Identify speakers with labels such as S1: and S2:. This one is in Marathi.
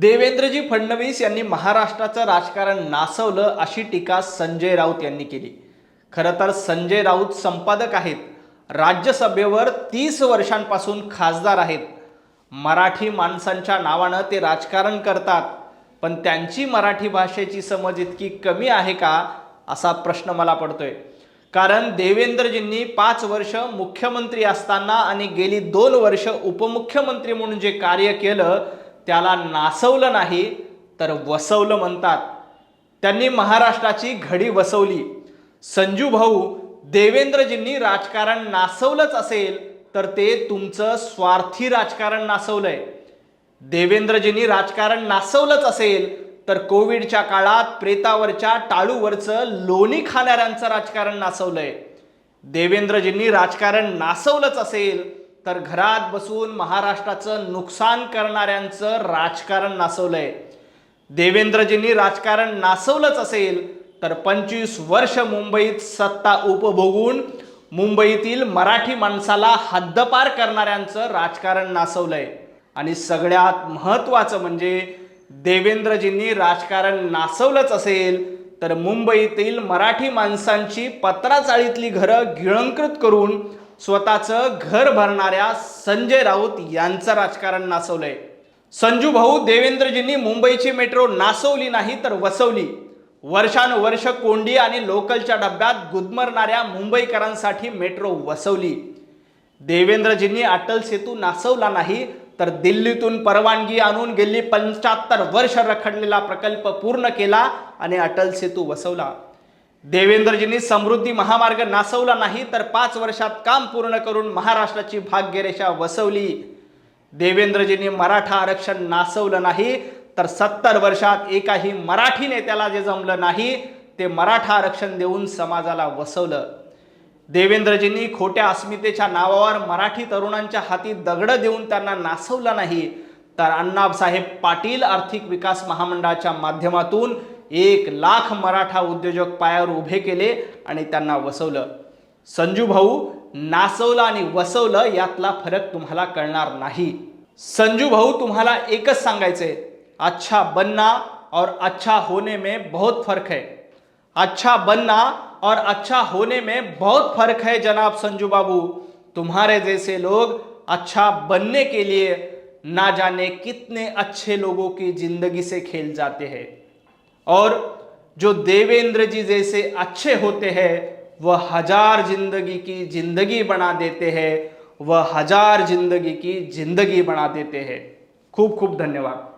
S1: देवेंद्रजी फडणवीस यांनी महाराष्ट्राचं राजकारण नासवलं अशी टीका संजय राऊत यांनी केली. खरं तर संजय राऊत संपादक आहेत. राज्यसभेवर तीस वर्षांपासून खासदार आहेत. मराठी माणसांच्या नावानं ते राजकारण करतात. पण त्यांची मराठी भाषेची समज इतकी कमी आहे का असा प्रश्न मला पडतोय. कारण देवेंद्रजींनी पाच वर्ष मुख्यमंत्री असताना आणि गेली दोन वर्ष उपमुख्यमंत्री म्हणून जे कार्य केलं त्याला नासवलं नाही तर वसवलं म्हणतात. त्यांनी महाराष्ट्राची घडी वसवली. संजू भाऊ देवेंद्रजींनी राजकारण नासवलंच असेल तर ते तुमचं स्वार्थी राजकारण नासवलंय. देवेंद्रजींनी राजकारण नासवलंच असेल तर कोविडच्या काळात प्रेतावरच्या टाळूवरचं लोणी खाणाऱ्यांचं राजकारण नासवलंय. देवेंद्रजींनी राजकारण नासवलंच असेल तर घरात बसून महाराष्ट्राचं नुकसान करणाऱ्यांचं राजकारण नासवलंय. देवेंद्रजींनी राजकारण नासवलंच असेल तर पंचवीस वर्ष मुंबईत सत्ता उपभोगून मुंबईतील मराठी माणसाला हद्दपार करणाऱ्यांचं राजकारण नासवलंय. आणि सगळ्यात महत्त्वाचं म्हणजे देवेंद्रजींनी राजकारण नासवलंच असेल तर मुंबईतील मराठी माणसांची पत्राचाळीतली घरं गिळंकृत करून स्वतःचं घर भरणाऱ्या संजय राऊत यांचं राजकारण नासवलंय. संजू भाऊ देवेंद्रजींनी मुंबईची मेट्रो नासवली नाही तर वसवली. वर्षानुवर्ष कोंडी आणि लोकलच्या डब्यात गुदमरणाऱ्या मुंबईकरांसाठी मेट्रो वसवली. देवेंद्रजींनी अटल सेतू नासवला नाही तर दिल्लीतून परवानगी आणून गेली पंच्याहत्तर वर्ष रखडलेला प्रकल्प पूर्ण केला आणि अटल सेतू वसवला. देवेंद्रजींनी समृद्धी महामार्ग नासवला नाही तर पाच वर्षात काम पूर्ण करून महाराष्ट्राची भाग्यरेषा वसवली. देवेंद्रजींनी मराठा आरक्षण नासवलं नाही तर सत्तर वर्षात एकाही मराठी नेत्याला जे जमलं नाही ते मराठा आरक्षण देऊन समाजाला वसवलं. देवेंद्रजींनी खोट्या अस्मितेच्या नावावर मराठी तरुणांच्या हाती दगडं देऊन त्यांना नासवलं नाही तर अण्णासाहेब पाटील आर्थिक विकास महामंडळाच्या माध्यमातून एक लाख मराठा उद्योजक पायावर उभे केले आणि त्यांना वसवलं. संजू भाऊ नासवलं आणि वसवलं यातला फरक तुम्हाला कळणार नाही. संजू भाऊ तुम्हाला एकच सांगायचंय. अच्छा बनना और अच्छा होने में बहुत फर्क है. अच्छा बनना और अच्छा होने में बहुत फर्क है जनाब संजू बाबू. तुम्हारे जैसे लोग अच्छा बनने के लिए ना जाने कितने अच्छे लोगों की जिंदगी से खेल जाते हैं. और जो देवेंद्र जी जैसे अच्छे होते हैं, वह हज़ार ज़िंदगी की ज़िंदगी बना देते हैं, वह हज़ार ज़िंदगी की ज़िंदगी बना देते हैं। खूब खूब धन्यवाद।